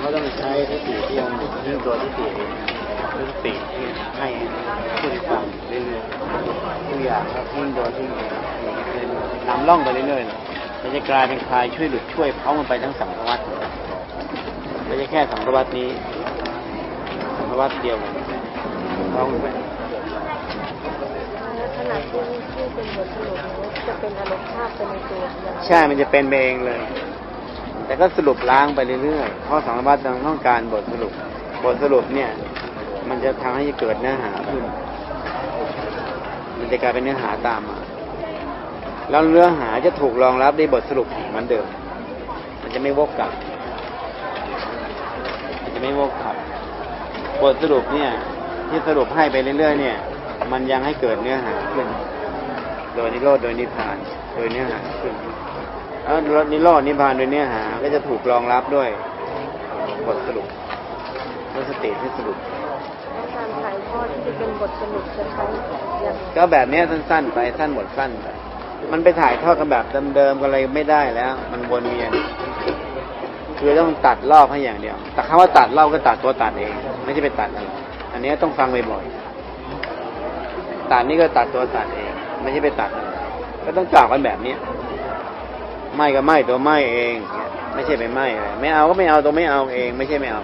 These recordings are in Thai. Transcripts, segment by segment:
เขาต้องใช้สติที่ยังยิ่งตัวสติคือสติที่ให้ผู้ที่ฟังเรื่อยๆทุกอย่างครับยิ่งตัวที่นำล่องไปเรื่อยๆมันจะกลายเป็นคลายช่วยหลุดช่วยเพราะมันไปทั้งสังสวัตไม่ใช่แค่สังสวัตนี้สังสวัตเดียวเพราะมันไปขณะที่ที่เป็นบทสรุปจะเป็นอารมณ์ภาพไปในตัว ใช่ มันจะเป็นเองเลย แต่ก็สรุปล้างไปเรื่อยๆเพราะสังสารวัตรต้องการบทสรุป บทสรุปเนี่ย มันจะทำให้เกิดเนื้อหาขึ้น มันจะกลายเป็นเนื้อหาตามมา แล้วเนื้อหาจะถูกรองรับด้วยบทสรุปเหมือนเดิม มันจะไม่วกกลับ มันจะไม่วกกลับ บทสรุปเนี่ย ที่สรุปให้ไปเรื่อยๆเนี่ย มันยังให้เกิดเนื้อหาขึ้น โดยนิโรธโดยนิพพาน โดยเนื้อหาขึ้น แล้วนิโรธนิพพานโดยเนื้อหา ก็จะถูกรองรับด้วยบทสรุปด้วยสติที่สรุปและการถ่ายทอดที่จะเป็นบทสรุปจะใช้อย่างก็แบบเนี้ยสั้นๆ ไปสั้นหมดสั้นไปมันไปถ่ายทอดกันแบบเดิมๆกันอะไรไม่ได้แล้ว มันวนเวียน คือต้องตัดรอบให้อย่างเดียว แต่คำว่าตัดรอบก็ตัดตัวตัดเอง ไม่ใช่ไปตัดอะไรอันเนี้ยต้องฟังบ่อยๆตัดนี่ก็ตัดตัวตัดเอง ไม่ใช่ไปตัดอะไรก็ต้องกล่าวกันแบบเนี้ ไม่ก็ไม่ตัวไม่เอง ไม่ใช่ไปไม่อะไรไม่เอาก็ไม่เอาตัวไม่เอาเอง ไม่ใช่ไม่เอา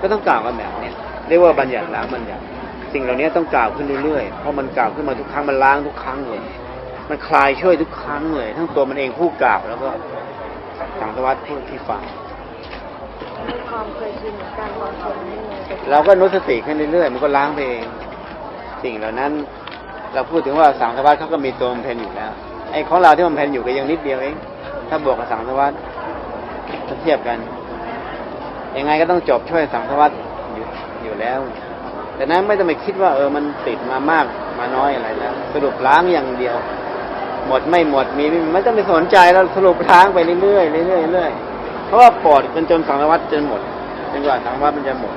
ก็ต้องกล่าวกันแบบเนี้ยเรียกว่าบัญญัติล้างบัญญัติ สิ่งเหล่านี้ต้องกล่าวขึ้นเรื่อยๆเพราะมันกล่าวขึ้นมาทุกครั้งมันล้างทุกครั้งเลยมันคลายช่วยทุกครั้งเลย ทั้งตัวมันเองผู้กล่าวแล้วก็สังสวัสดิ์ผู้ที่ฟังความเคยชินการางคนนี่ไงเราก็นุสติขึ้นเรื่อยๆมันก็ล้างไปเอง สิ่งเหล่านั้น เราพูดถึงว่าสังสวัสดิ์เขาก็มีตัวมันเพนอยู่แล้วไอ้ของเราที่มันเพนอยู่ก็ยังนิดเดียวเอง ถ้าบวกกับสังสวัสดิ์ถ้าเทียบกันยังไงก็ต้องจบช่วยสังสวัสดิ์อยู่อยู่แล้ว แต่นั้นไม่ต้องไปคิดว่า เออมันติดมามากมาน้อยอะไรแล้วสรุปล้างอย่างเดียว หมดไม่หมดมีไม่มีไม่ต้องไปสนใจแล้วสรุปล้างไปเรื่อยๆเรื่อยๆเรื่อยๆเพราะว่าปอดจนจนสังสวัสดิ์จนหมดจนกว่าสังสวัสดิ์มันจะหมด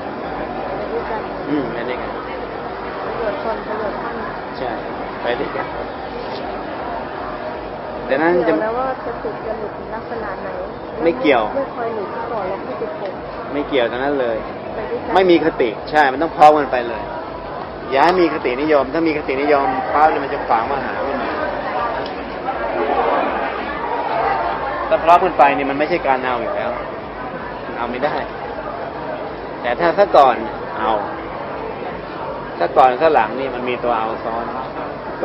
ด้วยกันอืมไปด้วยกันประโยชน์ตนประโยชน์ท่านใช่ไปด้วยกัน แต่นั้นจะเกี่ยวแล้วว่าจะติดจะหลุดลักษณะไหนไม่เกี่ยว ไม่คอยหลุดก่อนแล้วค่อยติดผมไม่เกี่ยวทั้งนั้นเลยไปด้วยกันไม่มีคติใช่มันต้องพร้อมกันไปเลย อย่าให้มีคตินิยม ถ้ามีคตินิยมพร้อมเนี่ยมันจะฝังมาหาขึ้นมาถ้าพร้อมกันไปเนี่ยมันไม่ใช่การเอาอยู่แล้วมันเอาไม่ได้ แต่ถ้าถ้าก่อนเอาถ้าก่อนถ้าหลังนี่มันมีตัวเอาซ้อน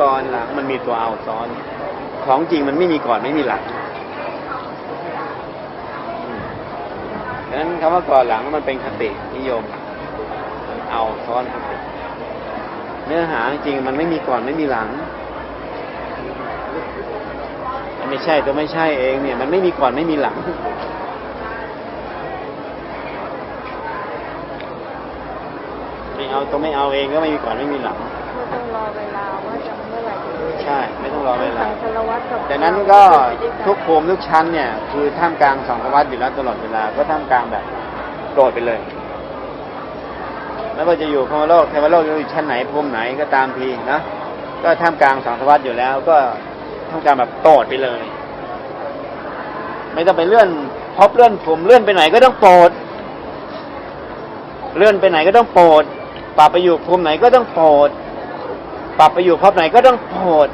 ก่อนหลังมันมีตัวเอาซ้อน ของจริงมันไม่มีก่อนไม่มีหลังดังนั้นคำว่าก่อนหลังมันเป็นคตินิยม เอาซ้อนคติเนื้อหาจริงมันไม่มีก่อนไม่มีหลัง มันไม่ใช่ตัวไม่ใช่เองเนี่ย มันไม่มีก่อนไม่มีหลังไม่เอาตัวไม่เอาเองก็ไม่มีก่อนไม่มีหลังต้องรอเวลาว่าจะ ไหร่จะถึงใช่ไม่ต้องรอเวลาสังสารวัตรกับแต่นั้นก็ทุกภูมิทุกชั้นเนี่ย คือท่ามกลางสองภวัตอยู่แล้วตลอดเวลาก็ท่ามกลางแบบโกรธไปเลยไม่ว่าจะอยู่พรหมโลกเทวโลกหรืออยู่ชั้นไหนภูมิไหนก็ตามทีนะก็ท่ามกลางสองภวัตอยู่แล้ว ก็ท่ามกลางแบบโกรธไปเลย ไม่ต้องไปเลื่อนพบเลื่อนภูมิเลื่อนไปไหนก็ต้องโกรธเลื่อนไปไหนก็ต้องโกรธปรับไปอยู่ภูมิไหนก็ต้องโกรธ ปรับไปอยู่ภพไหนก็ต้องโกรธ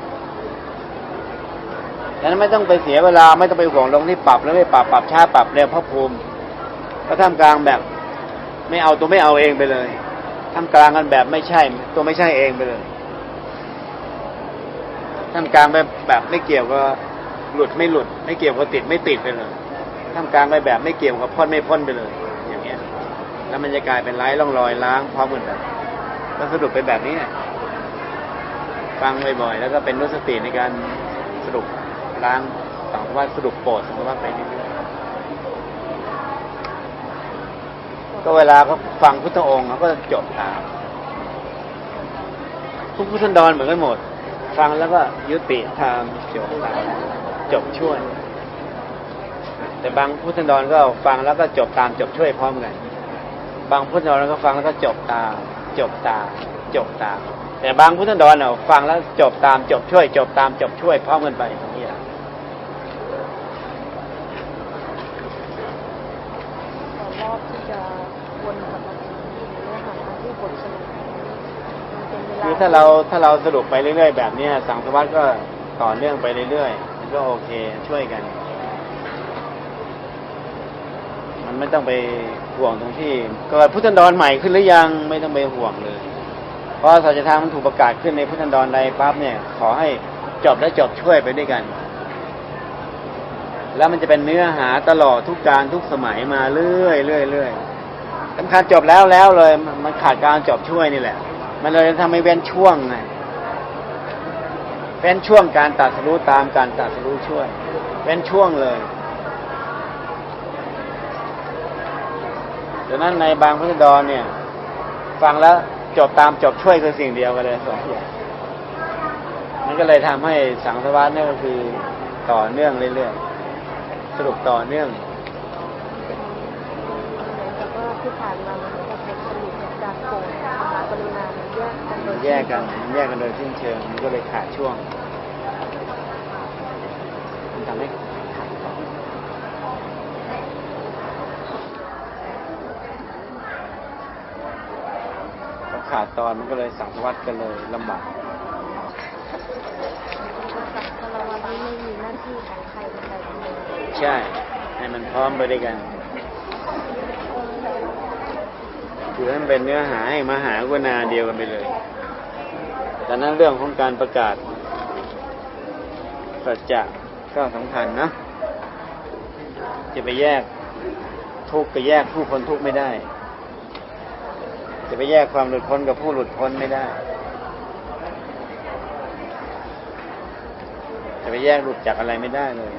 ดังนั้นไม่ต้องไปเสียเวลาไม่ต้องไปห่วงลงที่ปรับแล้วไม่ปรับปรับช้าปรับเร็วเพราะภูมิก็ท่ามกลางแบบ ไม่เอาตัวไม่เอาเองไปเลยท่ามกลางกันแบบไม่ใช่ ตัวไม่ใช่เองไปเลยท่ามกลางแบบแบบไม่เกี่ยวกับหลุดไม่หลุด ไม่เกี่ยวกับติดไม่ติดไปเลยท่ามกลางไปแบบไม่เกี่ยวกับพ้นไม่พ้นไปเลย อย่างเงี้ย แล้วมันจะกลายเป็นไร้ร่องรอยล้างพร้อมกันแบบก็สรุปเป็นแบบนี้เนี่ย ฟังบ่อยๆ แล้วก็เป็นรู้สติในการสรุปล้างสังสารวัตสรุปโปรดสังสารวัตไปเรื่อยๆก็เวลาเขาฟังพุทธองค์เขาก็จะจบตามทุกพุทธันดรเหมือนกันหมด ฟังแล้วก็ยุติทำจบตามจบช่วย แต่บางพุทธันดรก็ฟังแล้วก็จบตามจบช่วยพร้อมกัน บางพุทธันดรก็ฟังแล้วก็จบตามจบตามจบตาม แต่บางพุทธันดรเนาะฟังแล้วจบตามจบช่วย จบตามจบช่วยพร้อมกันไปอย่างนี้แหละต่อรออบที่จะวนกลับมาที่เนื้อหาที่บทสรุปมันเป็นเวลาคือถ้าเราถ้าเราสรุปไปเรื่อย ๆ แบบเนี้ยสังสวัสดิ์ก็ต่อเนื่องไปเรื่อยๆมันก็โอเคช่วยกัน มันไม่ต้องไปห่วงตรงที่เกิดพุทธันดรใหม่ขึ้นหรือยังไม่ต้องไปห่วงเลย เพราะสัจธรรมมันถูกประกาศขึ้นในพุทธันดรใดปั๊บเนี่ย ขอให้จบและจบช่วยไปด้วยกัน แล้วมันจะเป็นเนื้อหาตลอดทุกการทุกสมัยมาเรื่อยเรื่อยเรื่อยสำคัญจบแล้วแล้วเลย มันขาดการจบช่วยนี่แหละ มันเลยทำให้เว้นช่วงไงเว้นช่วงการตัดสรู้ตามการตัดสรู้ช่วยเว้นช่วงเลยดังนั้นในบางพุทธดรเนี่ย ฟังแล้ว จบตามจบช่วยคือสิ่งเดียวกันเลยสองอย่างมันก็เลยทำให้สังสารวัตเนี่ยก็คือต่อเนื่องเรื่อยๆสรุปต่อเนื่องเหมือนกับว่าที่ผ่านมามันก็เป็นสรุปกับการโกรธมหากรุณามันแยกกันโดยมันแยกกันมันแยกกันโดยสิ้นเชิงมันก็เลยขาดช่วงมันทำให้ขาดตอนพอ ขาดตอนมันก็เลยสังสวัสดิ์กันเลยลำบากสัพพะวันนี้ไม่มีหน้าที่ของใครคนใดคนหนึ่งใช่ ให้มันพร้อมไปด้วยกันคือให้มันเป็นเนื้อหาให้มาหากนาเดียวกันไปเลยแต่นั้นเรื่องของการประกาศสัจจะก็สำคัญนะ จะไปแยกทุกข์กับแยกผู้พ้นทุกข์ไม่ได้ จะไปแยกความหลุดพ้นกับผู้หลุดพ้นไม่ได้ จะไปแยกหลุดจากอะไรไม่ได้เลย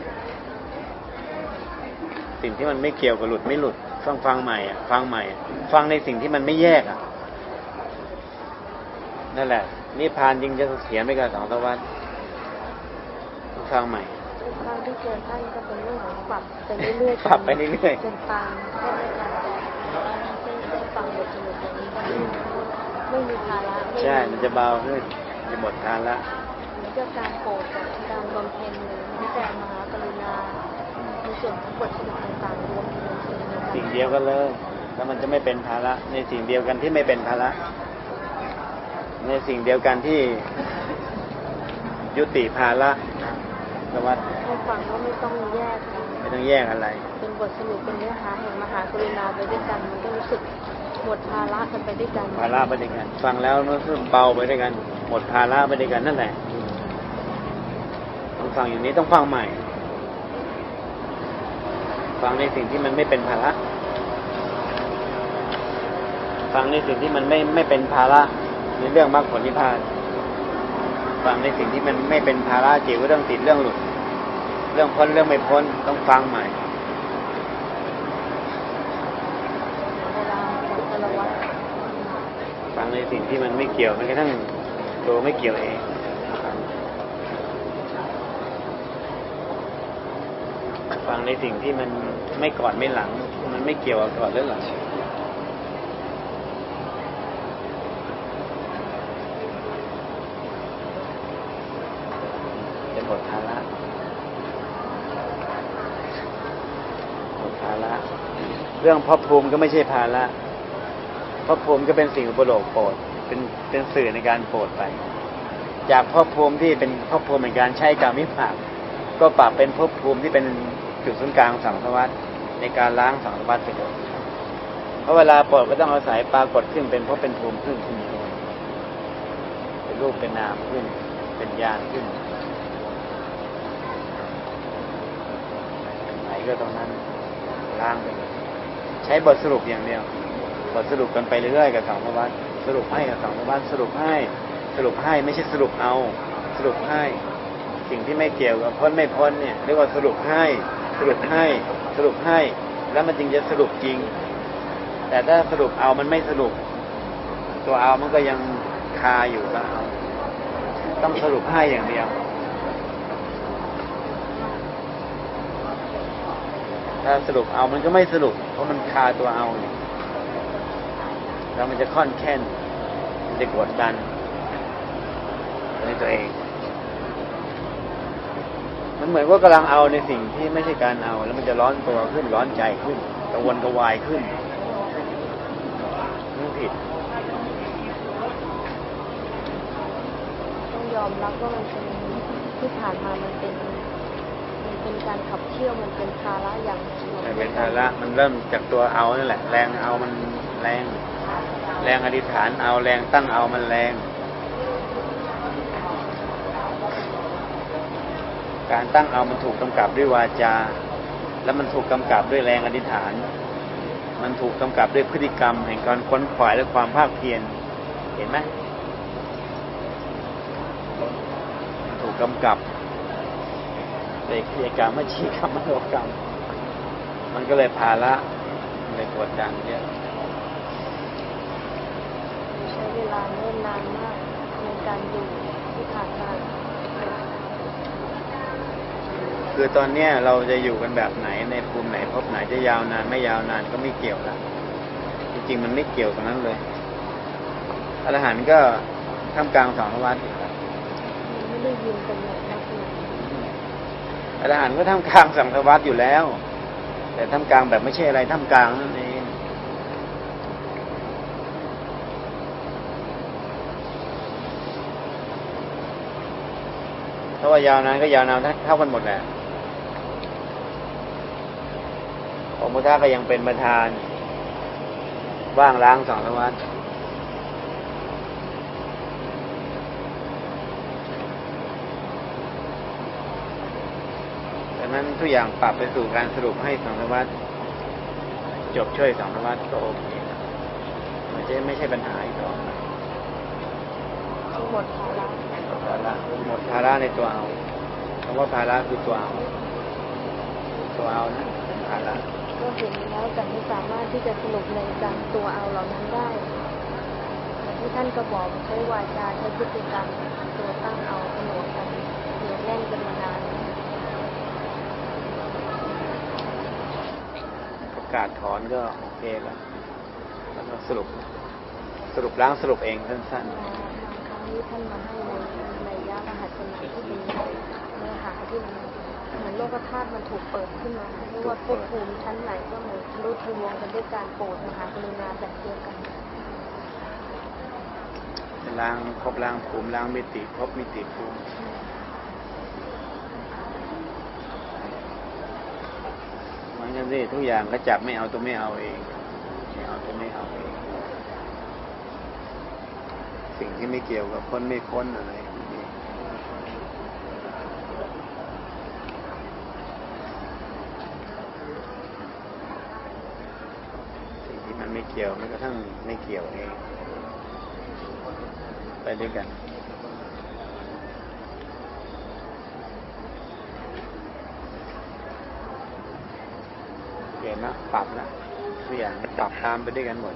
สิ่งที่มันไม่เกี่ยวกับหลุดไม่หลุดต้องฟังใหม่อะฟังใหม่อะฟังในสิ่งที่มันไม่แยกอะ นั่นแหละนิพพานจริงจะเสียไปกับสองตะวันต้องฟังใหม่ทุกครั้งที่เจอท่านก็เป็นเรื่องของปรับไปเรื่อยๆปรับไปเรื่อยๆจนตาม ไม่มีภาระไม่มีใช่ มันจะเบาขึ้นจะหมดทานละเหมือนกับการโกรธกับการบำเพ็ญหรือแม้แต่มหากรุณาในส่วนของบทสรุปต่างๆรวมเป็นสิ่งเดียวกันสิ่งเดียวกันเลยแล้วมันจะไม่เป็นภาระในสิ่งเดียวกันที่ไม่เป็นภาระในสิ่งเดียวกันที่ยุติภาระสวัสดให้ฟังว่าไม่ต้องแยกกันไม่ต้องแยกอะไร เป็นบทสรุปเป็นเนื้อหาแห่งมหากรุณาไปด้วยกันมันก็รู้สึก หมดภาระกันไปด้วยกัน ภาระไปด้วยกัน ฟังแล้วมันรู้สึกเบาไปด้วยกัน หมดภาระไปด้วยกันนั่นแหละต้องฟังอย่างนี้ต้องฟังใหม่ ฟังในสิ่งที่มันไม่เป็นภาระ ฟังในสิ่งที่มันไม่ไม่เป็นภาระในเรื่องมรรคผลนิพพานฟังในสิ่งที่มันไม่เป็นภาระเกี่ยวกับเรื่องติดเรื่องหลุด เรื่องพ้นเรื่องไม่พ้นต้องฟังใหม่ เวลาของคารวะ ฟัง ในสิ่งที่มันไม่เกี่ยวแม้กระทั่งตัวไม่เกี่ยวเองฟังในสิ่งที่มันไม่ก่อนไม่หลัง มันไม่เกี่ยวกับก่อนหรือหลังเป็นบทภาระบทภาระ เรื่องภพภูมิก็ไม่ใช่ภาระ ภพภูมิก็เป็นสิ่งอุปโลกโปรดเป็นเป็นสื่อในการโปรดไป จากภพภูมิที่เป็นภพภูมิในการใช้กรรมวิภากก็ปรับเป็นภพภูมิที่เป็นจุดศูนย์กลางสังสารวัฏในการล้างสังสารวัฏไปเลยเพราะเวลาโปรดก็ต้องอาศัยปรากฏขึ้นเป็นภพราะเป็นภูมิขึ้นขึ้นเป็นรูปเป็นนามขึ้น เป็นญาณขึ้นไหนก็ตรงนั้นล้างไปใช้บทสรุปอย่างเดียว บทสรุปกันไปเรื่อยๆกับสังสารวัฏสรุปให้กับสังสารวัฏสรุปให้สรุปให้ไม่ใช่สรุปเอา สรุปให้ สิ่งที่ไม่เกี่ยวกับพ้นไม่พ้นเนี่ยเรียกว่าสรุปให้สรุปให้สรุปให้ แล้วมันจึงจะสรุปจริง แต่ถ้าสรุปเอามันไม่สรุป ตัวเอามันก็ยังคาอยู่ก็เอาต้องสรุปให้อย่างเดียวถ้าสรุปเอามันก็ไม่สรุป เพราะมันคาตัวเอาเนี่ย แล้วมันจะค่อนแค้นมันจะกดดันในตัวเอง มันเหมือนว่ากำลังเอาในสิ่งที่ไม่ใช่การเอา แล้วมันจะร้อนตัวขึ้นร้อนใจขึ้นกระวนกระวายขึ้นเผิดต้องยอมรับว่ามันเป็นที่ผ่านมามันเป็นมันเป็นการขับเคี่ยวมันเป็นภาระอย่างหนึ่งแต่เป็นภาระมันเริ่มจากตัวเอานั่นแหละ แรงเอามันแรง แรงอธิษฐานเอาแรงตั้งเอามันแรง การตั้งเอามันถูกกำกับด้วยวาจา แล้วมันถูกกำกับด้วยแรงอธิษฐาน มันถูกกำกับด้วยพฤติกรรม แห่งการค้นขวายและความภาคเพียรเห็นไหมมันถูกกำกับด้วยกิจกรรมวจีกรรมมโนกรรม มันก็เลยภาระมันเลยกดดันเยอะ ใช้เวลาเนิ่นนานมากในการอยู่ที่ผ่านมาคือตอนเนี้ยเราจะอยู่กันแบบไหนในภูมิไหนภพไหนจะยาวนานไม่ยาวนานก็ไม่เกี่ยวละจริงๆมันไม่เกี่ยวกับนั้นเลยอรหันต์ก็ท่ามกลางสองวัฏมันไม่ได้ยืนกันแบบลักษณะนี้อรหันต์ก็ท่ามกลางสังสารวัฏอยู่แล้ว แต่ท่ามกลางแบบไม่ใช่อะไรท่ามกลางนั่นเอง เพราว่ายาวนานก็ยาวนานเท่ากันหมดแหละองค์พุทธะก็ยังเป็นประธาน ว่างล้างสองสารวัฏดังนั้นทุกอย่างปรับไปสู่การสรุปให้สองสารวัฏจบช่วยสองสารวัฏก็โอเคแล้วมันจะไม่ใช่ปัญหาอีกต่อไปที่หมดภาระ ภาระหมดภาระในตัวเอาคำว่าภาระคือตัวเอาตัวเอานะเป็นภาระก็เห็นแล้วแต่ไม่สามารถที่จะสรุปในการตัวเอาเหล่านั้นได้อย่างที่ท่านก็บอกใช้วาจาใช้พฤติกรรมตัวตั้งเอาผนวกกันเหนียวแน่นกันมานานประกาศถอนก็โอเคแล้วแล้วก็สรุปสรุปล้างสรุปเองสั้นค รั้งนี้ท่านมาให้ในในยะรหัสนาที่เป็นเนื้อหาที่มันเหมือนโลกธาตุมันถูกเปิดขึ้นมาไม่ว่าภพภูมิชั้นไหนก็เหมือนทะลุทะลวงกันด้วยการโปรดมหากรุณาแบบเดียวกันล้างครบล้างภูมิล้างมิติครบมิติภูมิมันกันสิทุกอย่างก็จับไม่เอาตัวไม่เอาเองไม่เอาตัวไม่เอาเอง สิ่งที่ไม่เกี่ยวกับคนไม่ค้นอะไรสิ่งที่มันไม่เกี่ยวมันก็ทั้งไม่เกี่ยวเองไปด้วยกันเปลี่ยนะปรับละทุกอย่างปรับตามไปด้วยกันหมด